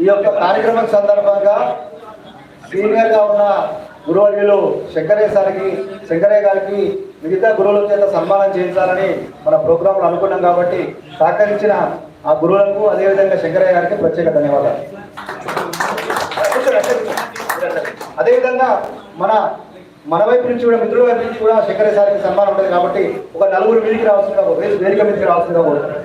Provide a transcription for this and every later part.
ఈ యొక్క కార్యక్రమం సందర్భంగా సీనియర్గా ఉన్న గురువర్యులు శంకరయ్య సార్కి శంకరయ్య గారికి మిగతా గురువుల చేత సన్మానం చేయించాలని మన ప్రోగ్రాంలో అనుకున్నాం కాబట్టి సహకరించిన ఆ గురువులకు అదేవిధంగా శంకరయ్య గారికి ప్రత్యేక ధన్యవాదాలు అదేవిధంగా మన మన వైపు నుంచి కూడా మిత్రుల వైపు నుంచి కూడా శంకరయ్య సార్కి సన్మానం ఉంటుంది కాబట్టి ఒక నలుగురు మీదికి రావాల్సిందిగా వేదిక వేదిక మీదకి రావాల్సిందిగా కోరుతున్నాను.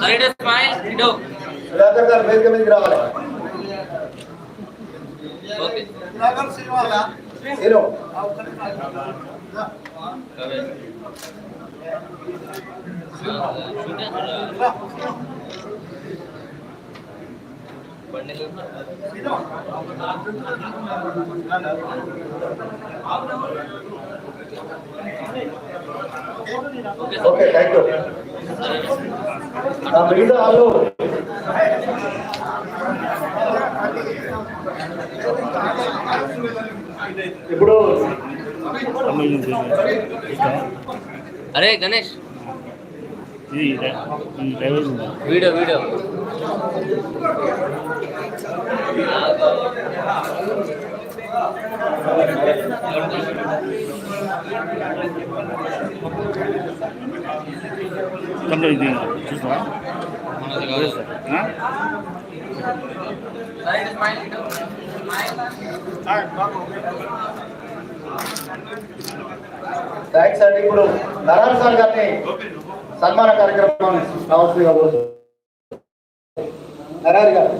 సైడ్ స్మైల్ ఇటు సుధాకర్ గారు వేదిక మీదకి రావాలి ఓకే నేను ఓకే థ్యాంక్ యూ ఆ మిగతా వాళ్ళు ఇప్పుడు అరే గణేష్. Video video. తమ్ముడు ఇది. చూసావా థ్యాంక్స్ అండి ఇప్పుడు నరాన్ సార్ గారిని సన్మాన కార్యక్రమం కావాల్సిందిగా కోరుతున్నాను. నరారి గారు.